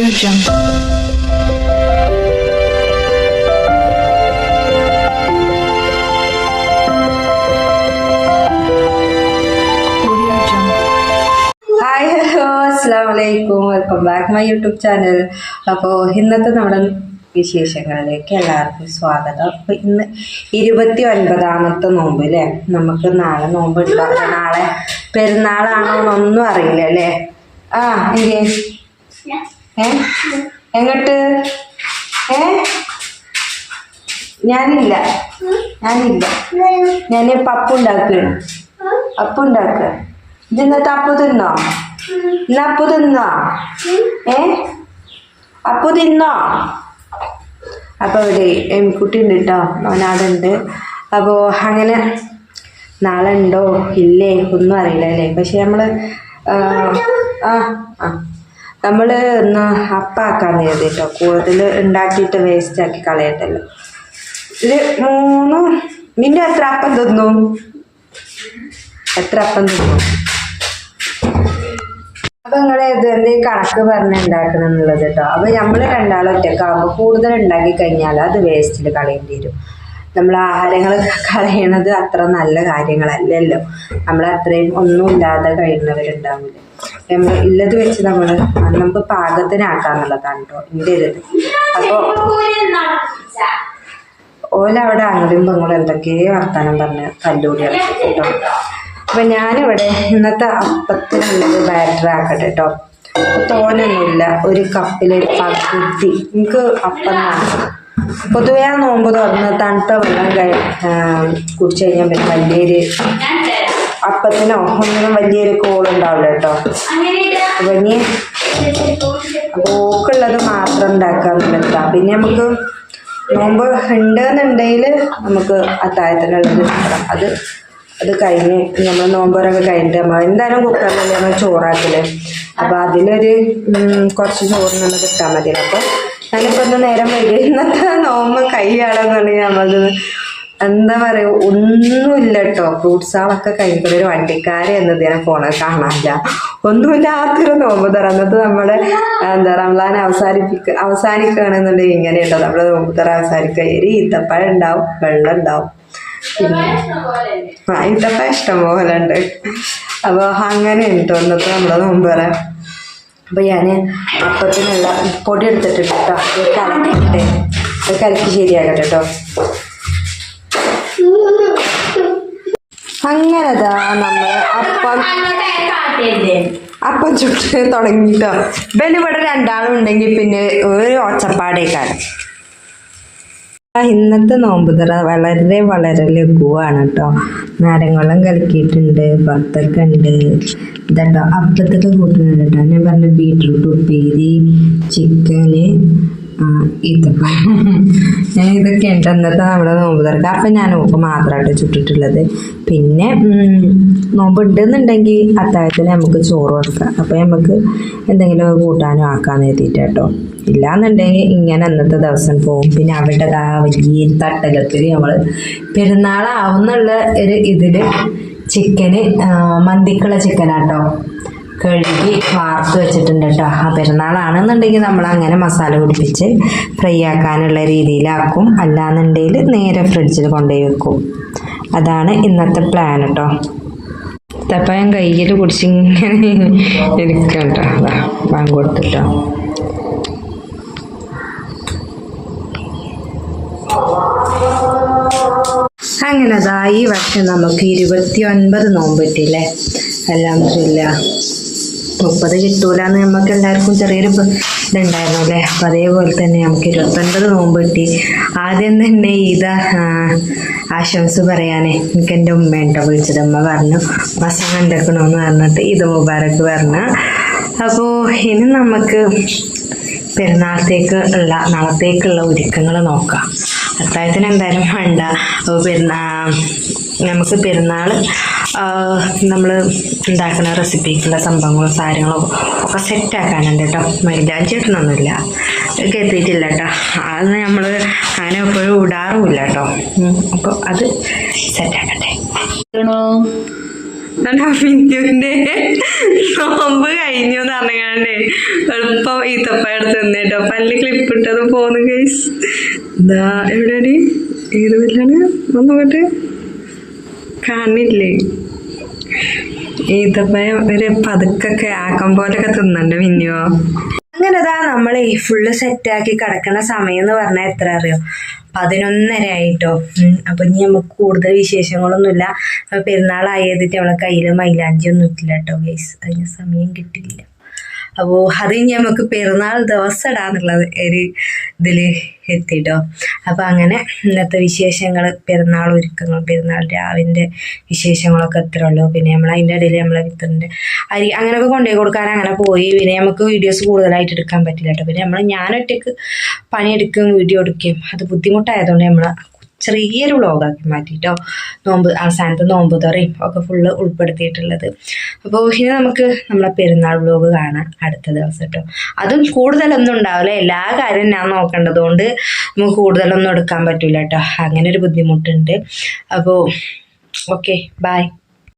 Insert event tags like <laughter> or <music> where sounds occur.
Hi hello അസ്സാം വലൈക്കും welcome back my YouTube channel അപ്പോൾ ഇന്നത്തെ നമ്മുടെ വിശേഷങ്ങളിലേക്ക് എല്ലാവർക്കും സ്വാഗതം. അപ്പോൾ ഇന്ന് ഇരുപത്തി ഒൻപതാമത്തെ നോമ്പ് അല്ലേ നമുക്ക് നാളെ നോമ്പ് ഉണ്ടാകും നാളെ പെരുന്നാളാണോ എന്നൊന്നും അറിയില്ല അല്ലേ ആ എങ്കേ ഏ? എങ്ങോട്ട്? ഏ? ഞാനില്ല. ഞാനില്ല. ഞാൻ പപ്പു ഉണ്ടാക്കുകയാണ് അപ്പു ഉണ്ടാക്കുക ഇന്നത്തെ അപ്പു തിന്നോ? ഇന്ന് അപ്പു തിന്നോ? ഏ? അപ്പു തിന്നോ? അപ്പൊ ഇവിടെ എംകുട്ടി ഉണ്ട് കേട്ടോ അവനാടുണ്ട് അപ്പോൾ അങ്ങനെ നാളെ ഉണ്ടോ? ഇല്ലേ? ഒന്നും അറിയില്ല അല്ലേ? പക്ഷെ നമ്മൾ ആ ആ. നമ്മൾ ഒന്ന് അപ്പാക്കാന്ന് കരുതി കേട്ടോ കൂടുതൽ ഉണ്ടാക്കിയിട്ട് വേസ്റ്റ് ആക്കി കളയട്ടല്ലോ. ഇത് മൂന്ന് നിന്റെ എത്ര അപ്പം തിന്നു? എത്ര അപ്പം തിന്നു? അപ്പം നിങ്ങളെ ഇത് എന്ത് കണക്ക് പറഞ്ഞ് ഉണ്ടാക്കണം എന്നുള്ളത് കേട്ടോ അപ്പം നമ്മൾ രണ്ടാളും ഒറ്റക്കാകുമ്പോൾ കൂടുതൽ ഉണ്ടാക്കി കഴിഞ്ഞാൽ അത് വേസ്റ്റിൽ കളയേണ്ടി വരും. നമ്മൾ ആഹാരങ്ങൾ <laughs> കളയണത് അത്ര നല്ല കാര്യങ്ങളല്ലല്ലോ. നമ്മൾ അത്രയും ഒന്നും ഇല്ലാതെ കഴിയുന്നവരുണ്ടാവില്ല നമ്മൾ ഉള്ളത് വെച്ച് നമ്മൾ നമുക്ക് പാകത്തിനാക്കാന്നുള്ളതാണ് കേട്ടോ എന്റെ ഇത് അപ്പോൾ ഓലവിടെ അവിടെ അങ്ങടും പെങ്ങളും എന്തൊക്കെയോ വർത്താനം പറഞ്ഞ് തല്ലൂടി കേട്ടോ അപ്പൊ ഞാനിവിടെ ഇന്നത്തെ അപ്പത്തിനുള്ളത് ബാറ്റർ ആക്കട്ടെ കേട്ടോ തോനൊന്നുമില്ല ഒരു കപ്പിൽ പകുതി. എനിക്ക് അപ്പം. പൊതുവേ ആ നോമ്പ് തുറന്ന് തണുത്ത വെള്ളം കുടിച്ചു കഴിഞ്ഞാൽ പിന്നെ വലിയൊരു അപ്പത്തിനോ ഒന്നിനും വലിയൊരു കോൾ ഉണ്ടാവില്ല കേട്ടോ. അപ്പൊ പോക്കുള്ളത് മാത്രം ഉണ്ടാക്കാന്നുള്ളതാ പിന്നെ നമുക്ക് നോമ്പ് ഉണ്ട് എന്നുണ്ടെങ്കിൽ നമുക്ക് അത്താഴത്തിനുള്ളത് കിട്ടണം. അത് അത് കഴിഞ്ഞ് നമ്മൾ നോമ്പറൊക്കെ കഴിഞ്ഞിട്ട് നമ്മൾ എന്തായാലും കുക്കറിലല്ലേ നമ്മൾ ചോറാക്കൽ? അപ്പോൾ അതിലൊരു കുറച്ച് ചോറിനൊന്ന് കിട്ടാൻ മതി അപ്പോൾ ഞാനിപ്പോൾ ഒന്ന് നേരം വൈകി ഇന്നത്തെ നോമ്പ് കൈയാണെന്നുണ്ടെങ്കിൽ നമ്മളത് എന്താ പറയുക ഒന്നുമില്ല കേട്ടോ ഫ്രൂട്ട്സുകളൊക്കെ കഴിക്കുന്ന ഒരു വണ്ടിക്കാരെ എന്നത് ഞാൻ പോണത് കാണാനില്ല. ഒന്നുമില്ലാത്തൊരു നോമ്പ് തറ എന്നിട്ട് നമ്മുടെ എന്താ റംലാൻ അവസാനിപ്പിക്ക അവസാനിക്കുകയാണെന്നുണ്ടെങ്കിൽ ഇങ്ങനെ നമ്മുടെ നോമ്പ് തറ അവസാനിക്കുക. ഒരു ഈത്തപ്പഴം ഉണ്ടാവും വെള്ളം ഉണ്ടാവും. ആ ഈത്തപ്പഴം ഇഷ്ടം പോലെ ഉണ്ട്. അപ്പോൾ അങ്ങനെ കേട്ടോ എന്നിട്ട് നമ്മുടെ നോമ്പ് തറ. അപ്പോൾ ഞാൻ അപ്പത്തിനുള്ള പൊടി എടുത്തിട്ടുണ്ട് കേട്ടോ ഇത് കലക്കിട്ടെ ഇത് കലക്കി ശരിയാക്കട്ടെ കേട്ടോ അങ്ങനെതാ നമ്മൾ അപ്പം അപ്പം ചുട്ട് തുടങ്ങിട്ടോ. ഇവന് ഇവിടെ രണ്ടാളും ഉണ്ടെങ്കിൽ പിന്നെ ഒരു ഒച്ചപ്പാടേക്കാരം. ആ, ഇന്നത്തെ നോമ്പ് തുറ വളരെ വളരെ ലഘുവാണ് കേട്ടോ നാരങ്ങളും കലക്കിയിട്ടുണ്ട് പത്തൊക്കെ ഉണ്ട്. ഇതട്ടോ അപ്പത്തൊക്കെ കൂട്ടുന്നുണ്ട് കേട്ടോ ഞാൻ പറഞ്ഞ ബീട്രൂട്ട് ഉപ്പേരി ചിക്കന് ഇതൊക്കെ. ഞാൻ ഇതൊക്കെ ഉണ്ട്. അന്നത്തെ നമ്മുടെ നോമ്പ് അപ്പം ഞാൻ നോക്ക് മാത്രമായിട്ട് ചുട്ടിട്ടുള്ളത്. പിന്നെ നോമ്പ് ഉണ്ടെന്നുണ്ടെങ്കിൽ അത്താഴത്തിന് നമുക്ക് ചോറ് കൊടുക്കാം. അപ്പം നമുക്ക് എന്തെങ്കിലും കൂട്ടാനും ആക്കാന്ന് എത്തിയിട്ട് കേട്ടോ ഇല്ലാന്നുണ്ടെങ്കിൽ ഇങ്ങനെ അന്നത്തെ ദിവസം പോകും പിന്നെ അവിടെ ആ വലിയ തട്ടകത്തിൽ നമ്മൾ പെരുന്നാളാവുന്നുള്ള ഒരു ഇതിൽ ചിക്കന് മന്തിക്കുള്ള ചിക്കനാട്ടോ കഴുകി വാർത്ത് വെച്ചിട്ടുണ്ട് കേട്ടോ. ആ പെരുന്നാളാണെന്നുണ്ടെങ്കിൽ നമ്മൾ അങ്ങനെ മസാല പിടിപ്പിച്ച് ഫ്രൈ ആക്കാനുള്ള രീതിയിലാക്കും. അല്ലാന്നുണ്ടെങ്കിൽ നേരെ ഫ്രിഡ്ജിൽ കൊണ്ടുപോയി വെക്കും. അതാണ് ഇന്നത്തെ പ്ലാൻ കേട്ടോ തപ്പയം കയ്യിൽ കുടിച്ചിങ്ങനെ ഇരിക്കട്ടോ അതാ ബാങ്ക് കൊടുത്തിട്ടോ. അങ്ങനെ അതാ ഈ വർഷം നമുക്ക് ഇരുപത്തി ഒൻപത് നോമ്പ് കിട്ടിയില്ലേ അല്ലാന്നില്ല മുപ്പത് കിട്ടൂലെന്ന് നമുക്ക് എല്ലാവർക്കും ചെറിയൊരു ഇതുണ്ടായിരുന്നു അല്ലേ? അപ്പം അതേപോലെ തന്നെ നമുക്ക് ഇരുപത്തൊൻപത് നോമ്പ് കിട്ടി ആദ്യം തന്നെ ഇതാ ആശംസ് പറയാനേ. എനിക്ക് എന്റെ ഉമ്മയുണ്ടോ വിളിച്ചത് ഉമ്മ പറഞ്ഞു. ഭക്ഷണം ഉണ്ടാക്കണമെന്ന് പറഞ്ഞിട്ട് ഇത് മുബാറക്ക് പറഞ്ഞു. അപ്പോൾ ഇനി നമുക്ക് പെരുന്നാളത്തേക്ക് ഉള്ള നാളത്തേക്കുള്ള ഒരുക്കങ്ങൾ നോക്കാം. അത്താഴത്തിന് എന്തായാലും വേണ്ട. പെരുന്നാ നമുക്ക് പെരുന്നാൾ നമ്മൾ ഉണ്ടാക്കുന്ന റെസിപ്പിക്കുള്ള സംഭവങ്ങളും സാധനങ്ങളും ഒക്കെ സെറ്റാക്കാനുണ്ട് കേട്ടോ ഒക്കെ എത്തിയിട്ടില്ല കേട്ടോ അത് നമ്മൾ അങ്ങനെ എപ്പോഴും ഇടാറുമില്ല കേട്ടോ അപ്പോൾ അത് സെറ്റാക്കട്ടെ മിന്നുവിന്റെ നോമ്പ് കഴിഞ്ഞു എന്ന് പറഞ്ഞാണ്ടേ എളുപ്പം ഈത്തപ്പ എടുത്ത് നിന്നേട്ടോ പല്ല് ക്ലിപ്പ് ഇട്ടത് പോന്നു ഗൈസ് ഇതാ എവിടെയാണ് ഏത് പല്ലാണ് ഒന്നുകൊണ്ട് കാണില്ലേ? ഈത്തപ്പഴം ഒരു പതുക്കൊക്കെ ആക്കം പോലൊക്കെ തിന്നണ്ട മിന്നിയോ അങ്ങനെതാ നമ്മൾ ഈ ഫുള്ള് സെറ്റാക്കി കിടക്കുന്ന സമയം എന്ന് പറഞ്ഞാൽ എത്ര അറിയോ? പതിനൊന്നര ആയിട്ടോ. അപ്പൊ ഇനി നമുക്ക് കൂടുതൽ വിശേഷങ്ങളൊന്നുമില്ല. പെരുന്നാളായതിട്ട് നമ്മളെ കയ്യിൽ മൈലാഞ്ചി ഒന്നും ഇട്ടില്ല കേട്ടോ ഗൈസ് അതിന് സമയം കിട്ടില്ല. അപ്പോൾ അത് ഇനി നമുക്ക് പെരുന്നാൾ ദിവസം ഇടാന്നുള്ളത് ഒരു ഇതിൽ എത്തിട്ടോ. അപ്പോൾ അങ്ങനെ ഇന്നത്തെ വിശേഷങ്ങൾ പെരുന്നാൾ ഒരുക്കങ്ങൾ പെരുന്നാൾ രാവിന്റെ വിശേഷങ്ങളൊക്കെ എത്ര ഉള്ളൂ. പിന്നെ നമ്മൾ അതിന്റെ ഇടയിൽ നമ്മളെ വിത്തുണ്ട് അരി അങ്ങനെയൊക്കെ കൊണ്ടുപോയി കൊടുക്കാൻ അങ്ങനെ പോയി. പിന്നെ നമുക്ക് വീഡിയോസ് കൂടുതലായിട്ട് എടുക്കാൻ പറ്റില്ല കേട്ടോ. പിന്നെ നമ്മൾ ഞാനൊറ്റയ്ക്ക് പണിയെടുക്കുകയും വീഡിയോ എടുക്കുകയും അത് ബുദ്ധിമുട്ടായതുകൊണ്ട് നമ്മൾ ചെറിയൊരു വ്ളോഗാക്കി മാറ്റിയിട്ടോ നോമ്പ് അവസാനത്തെ നോമ്പ് തുറയും. ഒക്കെ ഫുള്ള് ഉൾപ്പെടുത്തിയിട്ടുള്ളത്. അപ്പോൾ ഇനി നമുക്ക് നമ്മളെ പെരുന്നാൾ വ്ളോഗ് കാണാം അടുത്ത ദിവസം കേട്ടോ അതും കൂടുതലൊന്നും ഉണ്ടാവില്ല. എല്ലാ കാര്യവും ഞാൻ നോക്കേണ്ടതുകൊണ്ട് നമുക്ക് കൂടുതലൊന്നും എടുക്കാൻ പറ്റില്ല കേട്ടോ അങ്ങനെ ഒരു ബുദ്ധിമുട്ടുണ്ട്. അപ്പോൾ ഓക്കെ ബായ്